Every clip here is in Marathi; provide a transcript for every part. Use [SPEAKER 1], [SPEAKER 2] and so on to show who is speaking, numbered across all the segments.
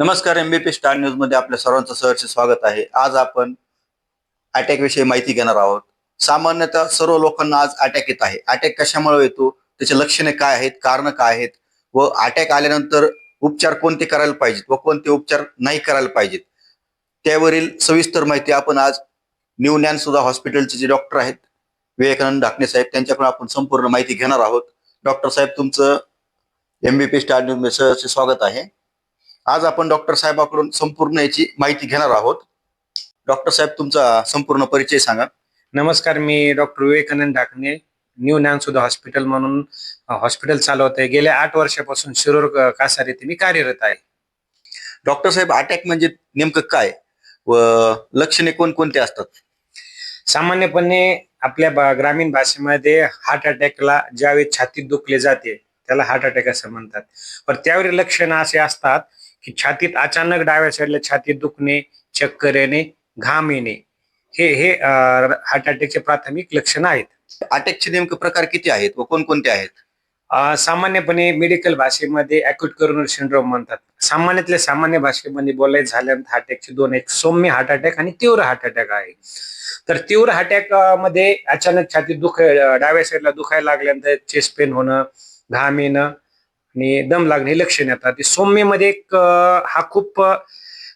[SPEAKER 1] नमस्कार एमबीपी स्टार न्यूजमध्ये आपल्या सर्वांचं सहर्ष स्वागत आहे. आज आपण अटॅक विषयी माहिती घेणार आहोत. सामान्यतः सर्व लोकांना आज अटॅक येत आहे. अटॅक कशामुळे येतो? त्याचे लक्षणे काय आहेत? कारण काय आहेत? व अटॅक आल्यानंतर उपचार कोणते करायला पाहिजेत? व कोणते उपचार नाही करायला पाहिजेत? त्यावरील सविस्तर माहिती आपण आज न्यू ज्ञान सुद्धा हॉस्पिटलचे जे डॉक्टर आहेत विवेकानंद ढाकणे साहेब त्यांच्याकडून आपण संपूर्ण माहिती घेणार आहोत. डॉक्टर साहेब तुमचं एमबीपी स्टार न्यूजमध्ये सहर्ष स्वागत आहे. आज आपण डॉक्टर साहेबाकडून संपूर्ण याची माहिती घेणार आहोत. डॉक्टर साहेब तुमचा संपूर्ण परिचय सांगा.
[SPEAKER 2] नमस्कार मी doctor Vivekanand Dhakne new Gyansudha hospital म्हणून हॉस्पिटल चालवत आहे गेल्या आठ वर्षापासून शिरूर कासार येथे मी कार्यरत आहे.
[SPEAKER 1] डॉक्टर साहेब अटॅक म्हणजे नेमकं काय? व लक्षणे कोणकोणते असतात?
[SPEAKER 2] सामान्यपणे आपल्या बा- ग्रामीण भाषेमध्ये हार्ट अटॅकला ज्यावेळी छातीत दुखले जाते त्याला हार्ट अटॅक असं म्हणतात. पण त्यावेळी लक्षणं असे असतात की छातीत अचानक डाव्या साईडला छातीत दुखणे चक्कर येणे घाम येणे हे हे हार्ट अटॅकचे प्राथमिक लक्षण आहेत.
[SPEAKER 1] अटॅकचे नेमकं प्रकार किती आहेत व कोणकोणते आहेत?
[SPEAKER 2] सामान्यपणे मेडिकल भाषेमध्ये अॅक्यूट करोनरी सिंड्रोम म्हणतात. सामान्यातल्या सामान्य भाषेमध्ये बोलायचं झाल्यानंतर हार्ट अटॅकचे दोन एक सौम्य हार्ट अटॅक आणि तीव्र हार्ट अटॅक आहे. तर तीव्र हार्ट अटॅकमध्ये अचानक छातीत दुख डाव्या साईडला दुखायला लागल्यानंतर चेस्ट पेन होणं घाम येणं आणि दम लागणे हे लक्षण येतात ते सौम्यमध्ये एक हा खूप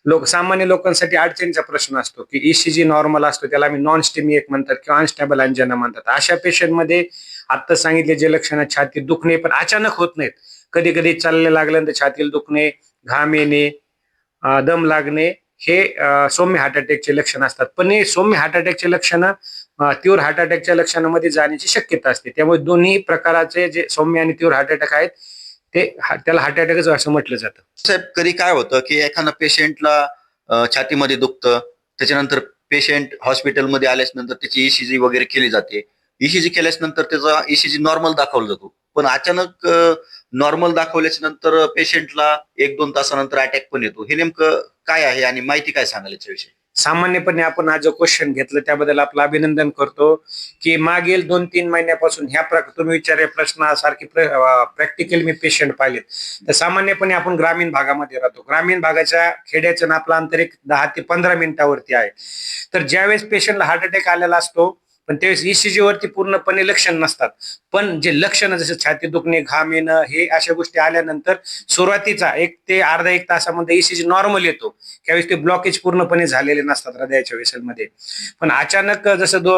[SPEAKER 2] लोक सामान्य लोकांसाठी अडचणीचा प्रश्न असतो की ईसीजी नॉर्मल असतो त्याला आम्ही नॉन स्टेमी एक म्हणतात किंवा अनस्टेबल अंजना म्हणतात. अशा पेशंटमध्ये आता सांगितले जे लक्षण छाती छातीत दुखणे पण अचानक होत नाहीत. कधी कधी चालले लागल्यानंतर छातीला दुखणे घाम येणे दम लागणे हे सौम्य हार्ट अटॅकचे लक्षण असतात. पण हे सौम्य हार्ट अटॅकचे लक्षण तीव्र हार्ट अटॅकच्या लक्षणामध्ये जाण्याची शक्यता असते. त्यामुळे दोन्ही प्रकाराचे जे सौम्य आणि तीव्र हार्ट अटॅक आहेत ते त्याला हार्ट अटॅकच असं म्हटलं जातं.
[SPEAKER 1] साहेब कधी काय होतं की एखाद्या पेशंटला छातीमध्ये दुखतं त्याच्यानंतर पेशंट हॉस्पिटलमध्ये आल्यास नंतर त्याची ईसीजी वगैरे केली जाते. ईसीजी केल्यास नंतर त्याचा ईसीजी नॉर्मल दाखवला जातो. पण अचानक नॉर्मल दाखवल्याच्या नंतर पेशंटला एक दोन तासानंतर अटॅक पण येतो. हे नेमकं काय आहे आणि माहिती काय सांगाल याच्याविषयी?
[SPEAKER 2] सामान्यपणे आपण आज जो क्वेश्चन घेतलं त्याबद्दल आपलं अभिनंदन करतो की मागील दोन तीन महिन्यापासून ह्या प्र तुम्ही विचारल्या प्रश्नासारखी प्रॅक्टिकल मी पेशंट पाहिलेत. तर सामान्यपणे आपण ग्रामीण भागामध्ये राहतो. ग्रामीण भागाच्या खेड्याचं ना आपलं आंतरिक दहा ते पंधरा मिनिटावरती आहे. तर ज्यावेळेस पेशंटला हार्ट अटॅक आलेला असतो पण त्यावेळेस ECG वरती पूर्णपणे लक्षण नसतात. पण जे लक्षणं जसं छाती दुखणे घाम येणं हे अशा गोष्टी आल्यानंतर सुरुवातीचा एक ते अर्धा एक तासामध्ये ईसीजी नॉर्मल येतो. त्यावेळेस ते ब्लॉकेज पूर्णपणे झालेले नसतात हृदयाच्या वेसलमध्ये पण अचानक जसं दो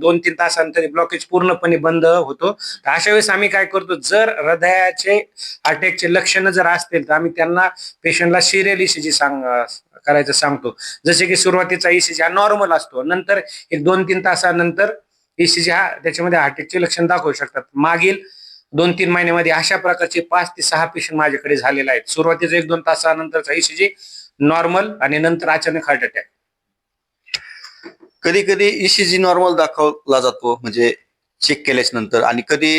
[SPEAKER 2] दोन तीन तासानंतर ब्लॉकेज पूर्णपणे बंद होतो. तर अशा वेळेस आम्ही काय करतो जर हृदयाचे अटॅकचे लक्षणं जर असतील तर आम्ही त्यांना पेशंटला सिरियल ईसीजी सांग करायचं सांगतो. जसे की सुरुवातीचा ईसीजी हा नॉर्मल असतो. नंतर एक दोन तीन तासानंतर ईसीजी हा त्याच्यामध्ये अटॅकचे लक्षण दाखवू शकतात. मागील दोन तीन महिन्यामध्ये अशा प्रकारचे पाच ते सहा पेशंट माझ्याकडे झालेले आहेत. सुरुवातीचा एक दोन तासानंतरचा ईसीजी नॉर्मल आणि नंतर अचानक हार्ट अटॅक
[SPEAKER 1] कधी कधी ईसीजी नॉर्मल दाखवला जातो म्हणजे चेक केल्याच नंतर आणि कधी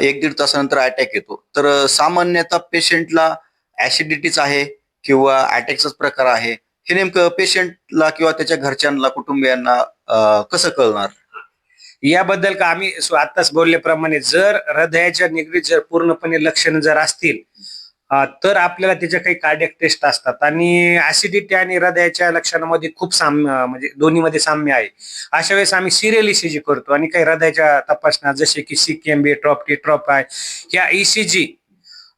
[SPEAKER 1] एक दीड तासानंतर अटॅक येतो. तर सामान्यतः पेशंटला ऍसिडिटीच आहे किंवा अटॅकचाच प्रकार आहे हे नेमकं पेशंटला किंवा त्याच्या घरच्यांना कुटुंबियांना कसं कळणार?
[SPEAKER 2] याबद्दल का आम्ही आताच आत्ताच बोलल्याप्रमाणे जर हृदयाच्या निगडीत जर पूर्णपणे लक्षणं जर असतील तर आपल्याला त्याच्या काही कार्डियक टेस्ट असतात. आणि ऍसिडिटी आणि हृदयाच्या लक्षणामध्ये खूप साम्य म्हणजे दोन्हीमध्ये साम्य आहे. अशा वेळेस आम्ही सिरियल ईसीजी करतो. आणि काही हृदयाच्या तपासण्या जसे की सीकेएमबी ट्रॉप टी ट्रॉप आहे या ईसीजी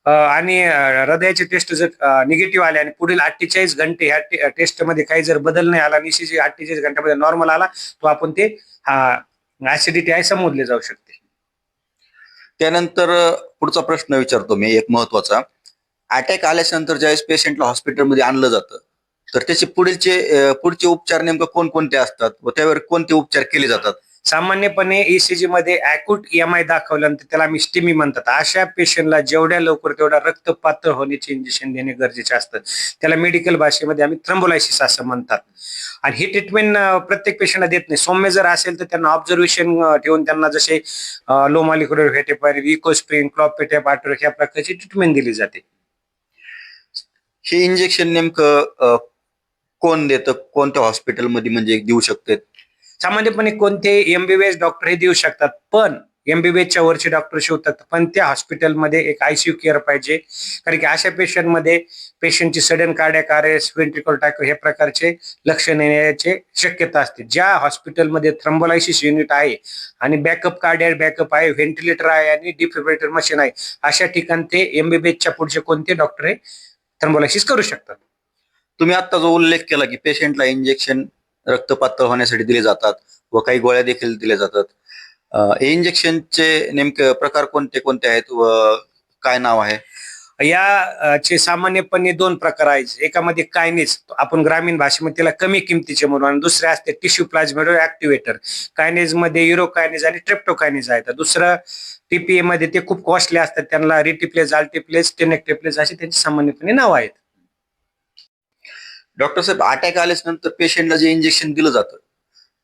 [SPEAKER 2] आणि हृदयाचे टेस्ट जर निगेटिव्ह आले आणि पुढील अठ्ठेचाळीस घंटे ह्या टेस्टमध्ये काही जर बदल नाही आला आणि अठ्ठेचाळीस घंट्यामध्ये नॉर्मल आला तो आपण ते ऍसिडिटी आहे समोरले जाऊ शकते.
[SPEAKER 1] त्यानंतर पुढचा प्रश्न विचारतो मी एक महत्त्वाचा. अटॅक आल्याच्यानंतर ज्यावेळेस पेशंटला हॉस्पिटलमध्ये आणलं जातं तर त्याचे पुढीलचे पुढचे उपचार नेमकं कोणकोणते असतात? व त्यावर कोणते उपचार केले जातात?
[SPEAKER 2] सामान्यपणे ईसीजी मध्ये अॅक्यूट एम आय दाखवल्यानंतर त्याला आम्ही स्टिमी म्हणतात. अशा पेशंटला जेवढ्या लवकर तेवढा रक्त पातळ होण्याचे इंजेक्शन देणे गरजेचे असतं. त्याला मेडिकल भाषेमध्ये आम्ही थ्रम्बोलायसिस असं म्हणतात. आणि ही ट्रीटमेंट प्रत्येक पेशंटला देत नाही. सौम्य जर असेल तर त्यांना ऑब्झर्वेशन ठेवून त्यांना जसे लो व्हेटेपर इकोस्प्रिन क्लॉपेटेप आटर ह्या प्रकारची ट्रीटमेंट दिली जाते.
[SPEAKER 1] हे इंजेक्शन नेमकं कोण देतं? कोणत्या हॉस्पिटलमध्ये म्हणजे देऊ शकते
[SPEAKER 2] सामान्यपणे कोणते एमबीबीएस डॉक्टर हे देऊ शकतात. पण एमबीबीएसच्या वरचे डॉक्टर शिवतात पण त्या हॉस्पिटलमध्ये एक आयसीयू केअर पाहिजे. कारण की अशा पेशंटमध्ये पेशंटची सडन कार्डियक अरेस्ट व्हेंट्रिकल टाको हे प्रकारचे लक्षण येण्याचे शक्यता असते. ज्या हॉस्पिटलमध्ये थ्रम्बोलायसिस युनिट आहे आणि बॅकअप कार्डिया बॅकअप आहे व्हेंटिलेटर आहे आणि डिफिब्रेटर मशीन आहे अशा ठिकाणी ते एमबीबीएसच्या पुढचे कोणते डॉक्टर हे थ्रम्बोलायसिस करू शकतात.
[SPEAKER 1] तुम्ही आता जो उल्लेख केला की पेशंटला इंजेक्शन रक्त पातळ होण्यासाठी दिले जातात व काही गोळ्या देखील दिल्या जातात. हे इंजेक्शनचे नेमके प्रकार कोणते कोणते आहेत व काय नाव आहे?
[SPEAKER 2] या चे सामान्यपणे दोन प्रकार आहेत. एकामध्ये कायनेज आपण ग्रामीण भाषेमध्ये त्याला कमी किमतीचे म्हणून आणि दुसरे असते टिश्यू प्लाझ्मेडो ऍक्टिव्हेटर कायनेजमध्ये युरोकायनेज आणि ट्रेप्टोकायनेज कायनेज आहेत. दुसरं टीपीए मध्ये ते खूप कॉस्टली असतात. त्यांना रिटिप्लेज अल्टिप्लेज टेनेक्टिप्लेज असे त्यांचे सामान्यपणे नाव आहेत.
[SPEAKER 1] डॉक्टर साहेब अटॅक आल्याच नंतर पेशंटला जे इंजेक्शन दिलं जातं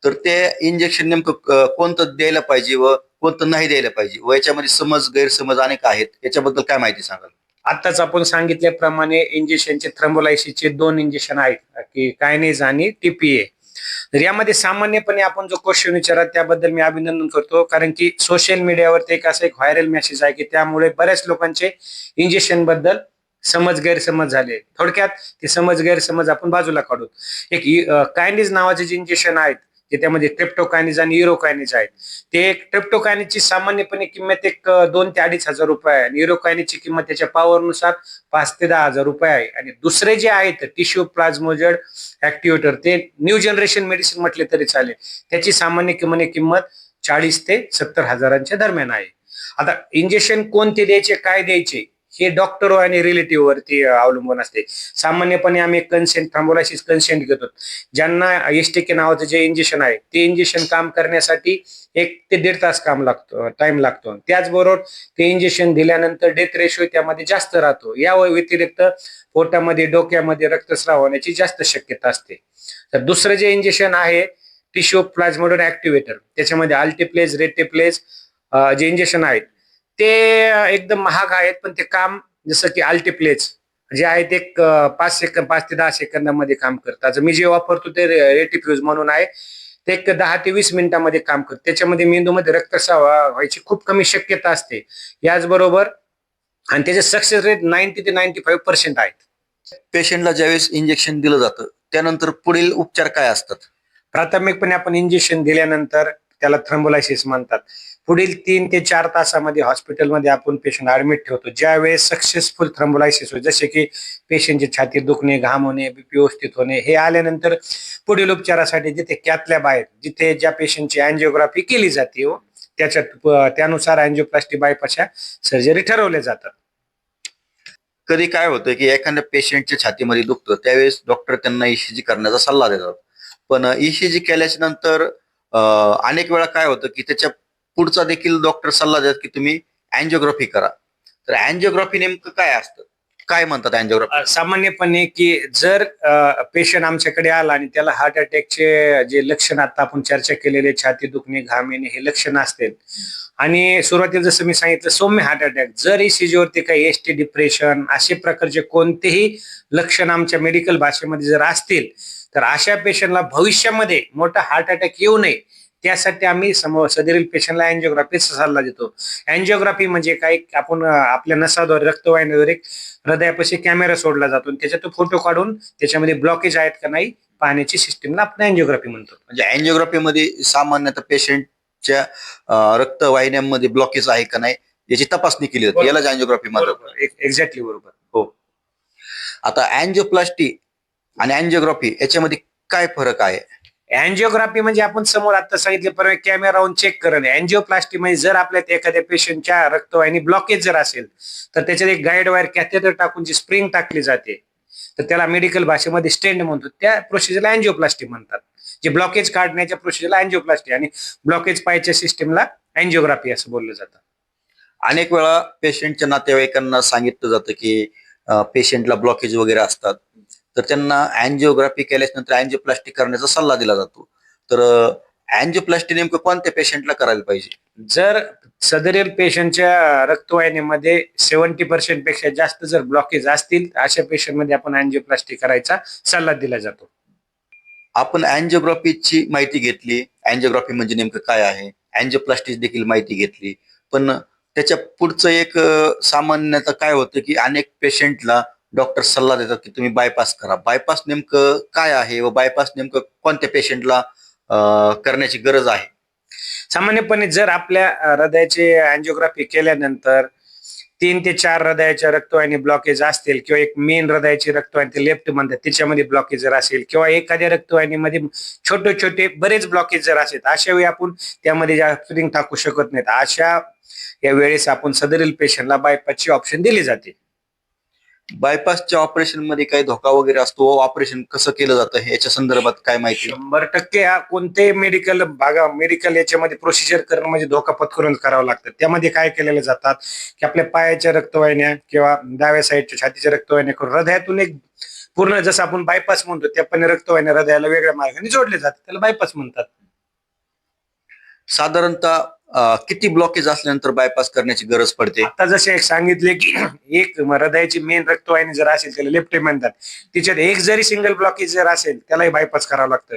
[SPEAKER 1] तर ते इंजेक्शन नेमकं कोणतं द्यायला पाहिजे व कोणतं नाही द्यायला पाहिजे? व याच्यामध्ये समज गैरसमज अनेक आहेत याच्याबद्दल काय माहिती सांगाल?
[SPEAKER 2] आताच आपण सांगितल्याप्रमाणे इंजेक्शनचे थ्रम्बोलायसिसचे दोन इंजेक्शन आहेत की कायनेज आणि टीपीए तर यामध्ये सामान्यपणे आपण जो क्वेश्चन विचारा त्याबद्दल मी अभिनंदन करतो कारण की सोशल मीडियावरती एक असं एक व्हायरल मेसेज आहे की त्यामुळे बऱ्याच लोकांचे इंजेक्शनबद्दल समज गैरसमज झाले. थोडक्यात ते समज गैरसमज आपण बाजूला काढू एक कायनीज नावाचे जे इंजेक्शन आहेत जे त्यामध्ये ट्रिप्टोकायनीज आणि युरोकायनीज आहेत ते ट्रिप्टोकायनीजची सामान्यपणे किंमत एक दोन ते अडीच हजार रुपये आहे. आणि युरोकायनीजची किंमत त्याच्या पॉवरनुसार पाच ते दहा हजार रुपये आहे. आणि दुसरे जे आहेत टिश्यू प्लाझ्मोजड ऍक्टिव्हेटर ते न्यू जनरेशन मेडिसिन म्हटले तरी चालेल. त्याची सामान्य किमने किंमत चाळीस ते सत्तर हजारांच्या दरम्यान आहे. आता इंजेक्शन कोणते द्यायचे काय द्यायचे? हे डॉक्टर आणि रिलेटिव्ह वरती अवलंबून असते. सामान्यपणे आम्ही कन्सेंट थ्रम्बोलायसिस कन्सेंट घेतो. ज्यांना एस टी के नावाचं जे इंजेक्शन आहे ते इंजेक्शन काम करण्यासाठी एक ते दीड तास काम लागतो टाइम लागतो. त्याचबरोबर ते इंजेक्शन दिल्यानंतर डेथ रेशो त्यामध्ये जास्त राहतो. या व्यतिरिक्त पोटामध्ये डोक्यामध्ये रक्तस्राव होण्याची जास्त शक्यता असते. तर दुसरं जे इंजेक्शन आहे टिश्यू प्लाझ्मोडर ऍक्टिव्हेटर त्याच्यामध्ये अल्टिप्लेज रेटिप्लेज जे इंजेक्शन आहेत ते एकदम महाग आहेत पण ते काम जसं की अल्टिप्लेज जे आहे ते एक, पाच सेकंद पाच ते दहा सेकंदामध्ये काम करतात. मी जे वापरतो ते रेटिफ्यूज म्हणून आहे ते एक दहा ते वीस मिनिटामध्ये काम करतं. त्याच्यामध्ये मेंदूमध्ये रक्तस्राव व्हायची खूप कमी शक्यता असते. याचबरोबर आणि त्याचे सक्सेस रेट नाईन्टी ते नाईन्टी फाईव्ह पर्सेंट आहेत.
[SPEAKER 1] पेशंटला ज्यावेळेस इंजेक्शन दिलं जातं त्यानंतर पुढील उपचार काय असतात?
[SPEAKER 2] प्राथमिकपणे आपण इंजेक्शन दिल्यानंतर त्याला थ्रम्बोलायसिस म्हणतात. पुढील तीन ते चार तासामध्ये हॉस्पिटलमध्ये आपण पेशंट ऍडमिट ठेवतो. ज्यावेळेस सक्सेसफुल थ्रम्बोलायसिस होईल जसे की पेशंटची छाती दुखणे घाम होणे बीपी व्यवस्थित होणे हे आल्यानंतर पुढील उपचारासाठी जिथे कॅथलॅब आहेत जिथे ज्या पेशंटची अँजिओग्राफी केली जाते हो त्याच्यात त्यानुसार अँजिओप्लास्टी बायपासच्या सर्जरी ठरवल्या जातात.
[SPEAKER 1] कधी काय होतं की एखाद्या पेशंटच्या छातीमध्ये दुखतं त्यावेळेस डॉक्टर त्यांना ईसीजी करण्याचा सल्ला देतात. पण ईसीजी केल्याच्यानंतर अनेक वेळा काय होतं की त्याच्या पुढचा देखील डॉक्टर सल्ला देतात की तुम्ही अँजिओग्राफी करा. तर अँजिओग्राफी नेमकं काय असतं? काय म्हणतात अँजिओग्राफी
[SPEAKER 2] सामान्यपणे की जर पेशंट आमच्याकडे आला आणि त्याला हार्ट अटॅकचे जे लक्षण आता आपण चर्चा केलेले छाती दुखणे घाम येणे हे लक्षण असतील. आणि सुरुवातीला जसं मी सांगितलं सौम्य हार्ट अटॅक जर ECG वरती काही एस टी डिप्रेशन असे प्रकारचे कोणतेही लक्षण आमच्या मेडिकल भाषेमध्ये जर असतील तर अशा पेशंटला भविष्यामध्ये मोठा हार्ट अटॅक येऊ नये. त्यासाठी आम्ही समोर सदरील पेशंटला अँजिओग्राफीचा सल्ला देतो. अँजिओग्राफी म्हणजे काय? आपण आपल्या नसाद्वारे रक्तवाहिनीवर एक हृदयापाशी कॅमेरा सोडला जातो आणि त्याच्यात फोटो काढून त्याच्यामध्ये ब्लॉकेज आहेत का नाही पाहण्याची सिस्टीमला आपण अँजिओग्राफी म्हणतो.
[SPEAKER 1] म्हणजे अँजिओग्राफी मध्ये सामान्यतः पेशंटच्या रक्तवाहिन्यांमध्ये ब्लॉकेज आहे का नाही याची तपासणी केली जाते. यालाच अँजिओग्राफी म्हणतात.
[SPEAKER 2] एक्झॅक्टली बरोबर.
[SPEAKER 1] आता अँजिओप्लास्टी आणि अँजिओग्राफी याच्यामध्ये काय फरक आहे?
[SPEAKER 2] अँजिओग्राफी म्हणजे आपण समोर आता सांगितल्याप्रमाणे कॅमेरावरून चेक करणे. अँजिओप्लास्टी म्हणजे जर आपल्यात एखाद्या पेशंटच्या रक्तवाहिनी ब्लॉकेज जर असेल तर त्याच्यात एक गाईड वायर कॅथेटर टाकून जी स्प्रिंग टाकली जाते तर त्याला मेडिकल भाषेमध्ये स्टेंड म्हणतो. त्या प्रोसिजरला अँजिओप्लास्टी म्हणतात. जे ब्लॉकेज काढण्याच्या प्रोसिजरला अँजिओप्लास्टी आणि ब्लॉकेज पाहायच्या सिस्टीमला अँजिओग्राफी असं बोललं जातं.
[SPEAKER 1] अनेक वेळा पेशंटच्या नातेवाईकांना सांगितलं जातं की पेशंटला ब्लॉकेज वगैरे असतात. तर त्यांना अँजिओग्राफी केल्याच्यानंतर अँजिओप्लास्टी करण्याचा सल्ला दिला जातो. तर अँजिओप्लास्टी नेमकं कोणत्या पेशंटला करायला पाहिजे?
[SPEAKER 2] जर सदरील पेशंटच्या रक्तवाहिनीमध्ये सेव्हन्टी पर्सेंटपेक्षा जास्त जर ब्लॉकेज असतील अशा पेशंटमध्ये आपण अँजिओप्लास्टी करायचा सल्ला दिला जातो.
[SPEAKER 1] आपण अँजिओग्राफीची माहिती घेतली. अँजिओग्राफी म्हणजे नेमकं काय आहे? अँजिओप्लास्टिक देखील माहिती घेतली. पण त्याच्या पुढचं एक सामान्यतः काय होतं की अनेक पेशंटला डॉक्टर सल्ला देतात की तुम्ही बायपास करा. बायपास नेमकं काय आहे व बायपास नेमकं कोणत्या पेशंटला करण्याची गरज आहे?
[SPEAKER 2] सामान्यपणे जर आपल्या हृदयाची अँजिओग्राफी केल्यानंतर तीन ते चार हृदयाच्या रक्तवाहिनी ब्लॉकेज असतील किंवा एक मेन हृदयाची रक्तवाहिनी लेफ्ट म्हणतात त्याच्यामध्ये ब्लॉकेज जर असेल किंवा एखाद्या रक्तवाहिनीमध्ये छोटे छोटे बरेच ब्लॉकेज जर असेल अशा वेळी आपण त्यामध्ये स्प्रिंग टाकू शकत नाहीत. अशा या वेळेस आपण सदरील पेशंटला बायपासची ऑप्शन दिली जाते.
[SPEAKER 1] बायपासच्या ऑपरेशनमध्ये काही धोका वगैरे असतो ऑपरेशन कसं केलं जातं याच्या संदर्भात काय माहिती?
[SPEAKER 2] शंभर टक्के हा कोणते मेडिकल भागा मेडिकल याच्यामध्ये प्रोसिजर करणं म्हणजे धोका पत्करून करावं लागतं. त्यामध्ये काय केलेले जातात की आपल्या पायाच्या रक्तवाहिन्या किंवा डाव्या साईडच्या छातीच्या रक्तवाहिन्या करून हृदयातून एक पूर्ण जसं आपण बायपास म्हणतो त्या पण रक्तवाहिन्या हृदयाला वेगळ्या मार्गाने जोडले जातात त्याला बायपास म्हणतात.
[SPEAKER 1] साधारणतः किती ब्लॉकेज असल्यानंतर बायपास करण्याची गरज पडते?
[SPEAKER 2] आता जसे एक सांगितले की एक हृदयाची मेन रक्तवाहिनी जर असेल त्याला लेफ्ट म्हणतात. तिच्यात एक जरी सिंगल ब्लॉकेज जर असेल त्यालाही बायपास करावं लागतं.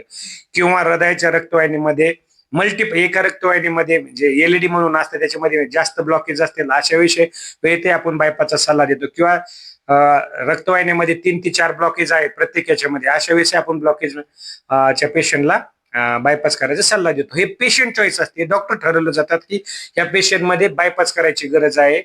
[SPEAKER 2] किंवा हृदयाच्या रक्तवाहिनीमध्ये मल्टी एका रक्तवाहिनीमध्ये म्हणजे एलईडी म्हणून असतं त्याच्यामध्ये जास्त ब्लॉकेज असतील अशा विषय ते आपण बायपासचा सल्ला देतो. किंवा रक्तवाहिनीमध्ये तीन ते चार ब्लॉकेज आहेत प्रत्येक याच्यामध्ये. अशा वेळेस आपण ब्लॉकेज च्या पेशंटला बायपास करायचा सल्ला देतो. हे पेशंट चॉईस असते. डॉक्टर ठरवलं जातात की या पेशंटमध्ये बायपास करायची गरज आहे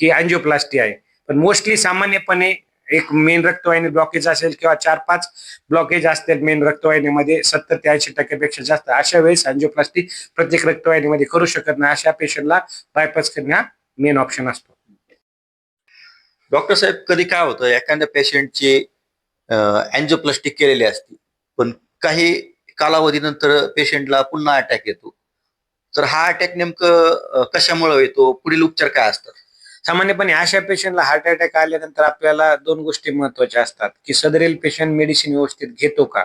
[SPEAKER 2] की अँजिओप्लास्टी आहे. पण मोस्टली सामान्यपणे एक मेन रक्तवाहिनी ब्लॉकेज असेल किंवा चार पाच ब्लॉकेज असतील मेन रक्तवाहिनीमध्ये सत्तर ते ऐंशी टक्क्यापेक्षा जास्त अशा वेळेस अँजिओप्लास्टी प्रत्येक रक्तवाहिनीमध्ये करू शकत नाही. अशा पेशंटला बायपास करणे हा मेन ऑप्शन असतो.
[SPEAKER 1] डॉक्टर साहेब कधी काय होतं एखाद्या पेशंटची अँजिओप्लास्टिक केलेली असते पण काही कालावधीनंतर पेशंटला पुन्हा अटॅक येतो. तर हा अटॅक नेमकं कशामुळे येतो पुढील उपचार काय असतात?
[SPEAKER 2] सामान्यपणे अशा पेशंटला हार्ट अटॅक आल्यानंतर आपल्याला दोन गोष्टी महत्त्वाच्या असतात. की सदरील पेशंट मेडिसिन व्यवस्थित घेतो का?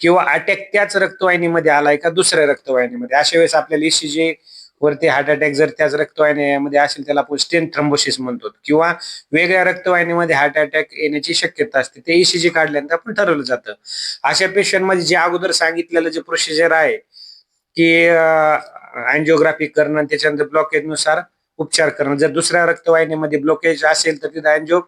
[SPEAKER 2] किंवा अटॅक त्याच रक्तवाहिनीमध्ये आलाय का दुसऱ्या रक्तवाहिनीमध्ये? अशा वेळेस आपल्याला ईसीजी वरती हार्ट अटॅक जर त्याच रक्तवाहिनीमध्ये असेल त्याला आपण स्टेन थ्रम्बोसिस म्हणतो. किंवा वेगळ्या रक्तवाहिनीमध्ये हार्ट अटॅक येण्याची शक्यता असते. ते ईसीजी काढल्यानंतर आपण ठरवलं जातं. अशा पेशंटमध्ये जे अगोदर सांगितलेलं जे प्रोसिजर आहे की अँजिओग्राफी करणं त्याच्यानंतर ब्लॉकेजनुसार उपचार करणं. जर दुसऱ्या रक्तवाहिनीमध्ये ब्लॉकेज असेल तर तिथं अँजिओ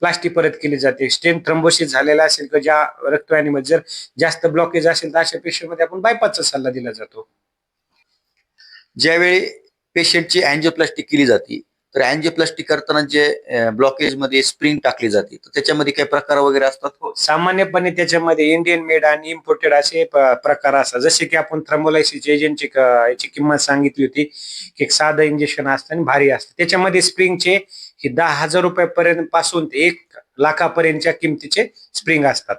[SPEAKER 2] प्लास्टिक परत केली जाते. स्टेन थ्रम्बोसिस झालेला असेल किंवा ज्या रक्तवाहिनीमध्ये जर जास्त ब्लॉकेज असेल तर अशा पेशंटमध्ये आपण बायपासचा सल्ला दिला जातो.
[SPEAKER 1] ज्यावेळी पेशंटची अँजिओप्लास्टिक केली जाते तर अँजिओप्लास्टिक करताना जे ब्लॉकेजमध्ये स्प्रिंग टाकली जाते तर त्याच्यामध्ये काही प्रकार वगैरे असतात हो?
[SPEAKER 2] सामान्यपणे त्याच्यामध्ये इंडियन मेड आणि इम्पोर्टेड असे प्रकार असतात. जसे की आपण थ्रम्बोलायसिस एजंटची याची किंमत सांगितली होती की एक साधं इंजेक्शन असतं आणि भारी असतं. त्याच्यामध्ये स्प्रिंगचे हे दहा हजार रुपयापर्यंत पासून ते एक लाखापर्यंतच्या किमतीचे स्प्रिंग असतात.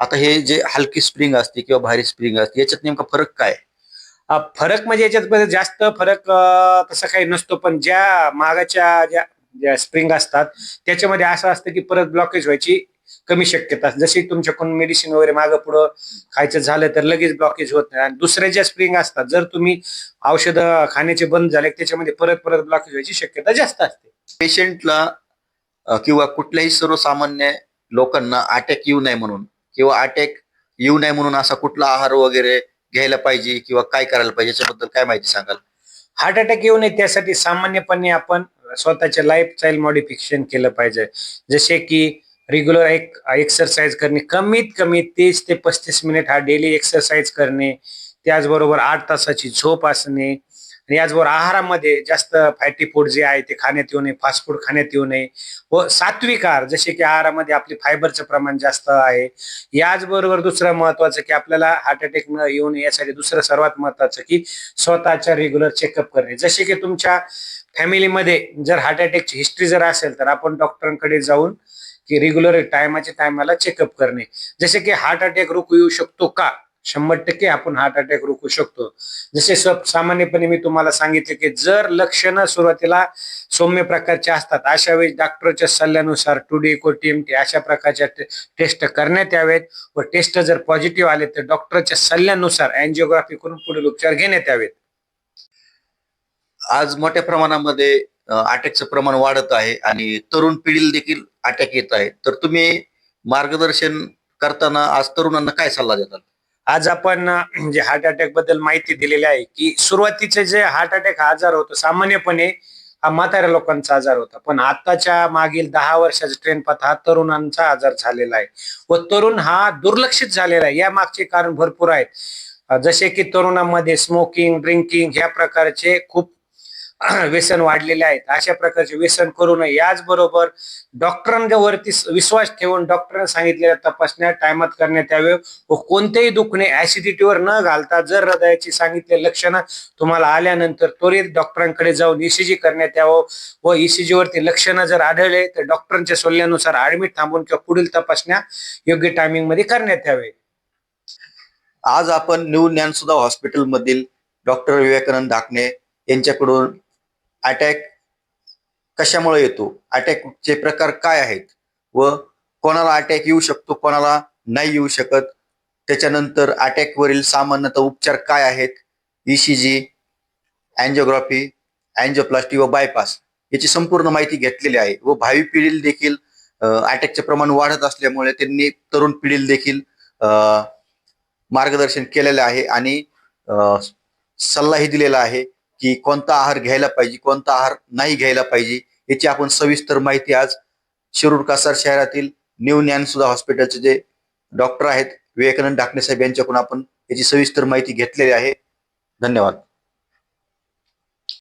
[SPEAKER 1] आता हे जे हलकी स्प्रिंग असते किंवा भारी स्प्रिंग असते याच्यात नेमका फरक काय?
[SPEAKER 2] फरक म्हणजे याच्यात जास्त फरक तसा काही नसतो. पण ज्या मागाच्या ज्या ज्या स्प्रिंग असतात त्याच्यामध्ये असं असतं की परत ब्लॉकेज व्हायची कमी शक्यता. जशी तुमच्याकडून मेडिसिन वगैरे मागं पुढं खायचं झालं तर लगेच ब्लॉकेज होत नाही. आणि दुसऱ्या ज्या स्प्रिंग असतात जर तुम्ही औषधं खाण्याचे बंद झाले त्याच्यामध्ये परत परत ब्लॉकेज व्हायची शक्यता जास्त असते.
[SPEAKER 1] पेशंटला किंवा कुठल्याही सर्वसामान्य लोकांना अटॅक येऊ नये म्हणून किंवा अटॅक येऊ नये म्हणून असा कुठला आहार वगैरे घ्यायला पाहिजे किंवा काय करायला पाहिजे याच्याबद्दल काय माहिती सांगाल?
[SPEAKER 2] हार्ट अटॅक येऊ नये त्यासाठी सामान्यपणे आपण स्वतःचे लाईफस्टाईल मॉडिफिकेशन केलं पाहिजे. जसे की रेग्युलर एक एक्सरसाइज करणे कमीत कमी तीस ते पस्तीस मिनिट हा डेली एक्सरसाइज करणे त्याचबरोबर आठ तासाची झोप असणे आणि याचबरोबर आहारामध्ये जास्त फॅटी फूड जे आहे ते खाण्यात येऊ नये फास्ट फूड खाण्यात येऊ नये. व सात्विक आहार जसे की आहारामध्ये आपले फायबरचं प्रमाण जास्त आहे. याचबरोबर दुसरं महत्वाचं की आपल्याला हार्ट अटॅक न येऊ नये यासाठी दुसरं सर्वात महत्वाचं की स्वतःच्या रेग्युलर चेकअप करणे. जसे की तुमच्या फॅमिलीमध्ये जर हार्ट अटॅकची हिस्ट्री जर असेल तर आपण डॉक्टरांकडे जाऊन की रेग्युलर टायमाच्या टायमाला चेकअप करणे. जसे की हार्ट अटॅक रोखू येऊ शकतो का? शंभर टक्के आपण हार्ट अटॅक रोखू शकतो. जसे सब सामान्यपणे मी तुम्हाला सांगितले की जर लक्षणं सुरुवातीला सौम्य प्रकारचे असतात अशा वेळी डॉक्टरच्या सल्ल्यानुसार टू डी को टी अशा प्रकारच्या टेस्ट करण्यात यावेत व टेस्ट जर पॉझिटिव्ह आले तर डॉक्टरच्या सल्ल्यानुसार अँजिओग्राफी करून पुढील उपचार घेण्यात यावेत.
[SPEAKER 1] आज मोठ्या प्रमाणामध्ये अटॅकचं प्रमाण वाढत आहे आणि तरुण पिढीला देखील अटॅक येत आहे. तर तुम्ही मार्गदर्शन करताना आज तरुणांना काय सल्ला देताल?
[SPEAKER 2] आज आपण जे हार्ट अटॅकबद्दल माहिती दिलेली आहे की सुरुवातीचे जे हार्ट अटॅक हा आजार होतो सामान्यपणे हा म्हाताऱ्या लोकांचा आजार होता. पण आताच्या मागील दहा वर्षाचा ट्रेन पथ हा तरुणांचा आजार झालेला आहे. व तरुण हा दुर्लक्षित झालेला आहे. या मागचे कारण भरपूर आहेत. जसे की तरुणांमध्ये स्मोकिंग ड्रिंकिंग ह्या प्रकारचे खूप व्यसन वाढलेले आहेत. अशा प्रकारचे व्यसन करू नये. याचबरोबर डॉक्टरांवरती विश्वास ठेवून डॉक्टरांनी सांगितलेल्या तपासण्या टायमात करण्यात यावे व कोणतेही दुखणे ऍसिडिटीवर न घालता जर हृदयाची सांगितले लक्षणं तुम्हाला आल्यानंतर त्वरित डॉक्टरांकडे जाऊन ईसीजी करण्यात यावं व ईसीजी वरती लक्षणं जर आढळले तर डॉक्टरांच्या सल्ल्यानुसार ऍडमिट थांबून किंवा पुढील तपासण्या योग्य टायमिंगमध्ये करण्यात यावे.
[SPEAKER 1] आज आपण न्यू ज्ञानसुद्धा हॉस्पिटल मधील डॉक्टर विवेकानंद धाकणे यांच्याकडून अटॅक कशामुळे येतो? अटॅकचे प्रकार काय आहेत? व कोणाला अटॅक येऊ शकतो कोणाला नाही येऊ शकत? त्याच्यानंतर अटॅकवरील सामान्यतः उपचार काय आहेत? E ईसीजी अँजिओग्राफी अँजिओप्लास्टी व बायपास याची संपूर्ण माहिती घेतलेली आहे. व भावी पिढीला देखील अटॅकचे प्रमाण वाढत असल्यामुळे त्यांनी तरुण पिढीला देखील मार्गदर्शन केलेलं आहे आणि सल्लाही दिलेला आहे. की कोणता आहार घ्यायला पाहिजे कोणता आहार नाही घ्यायला पाहिजे याची आपण सविस्तर माहिती आज शिरूर कासार शहरातील न्यू ज्ञानसुधा हॉस्पिटलचे जे डॉक्टर आहेत विवेकानंद डाकणे साहेब यांच्याकडून आपण याची सविस्तर माहिती घेतलेली आहे. धन्यवाद.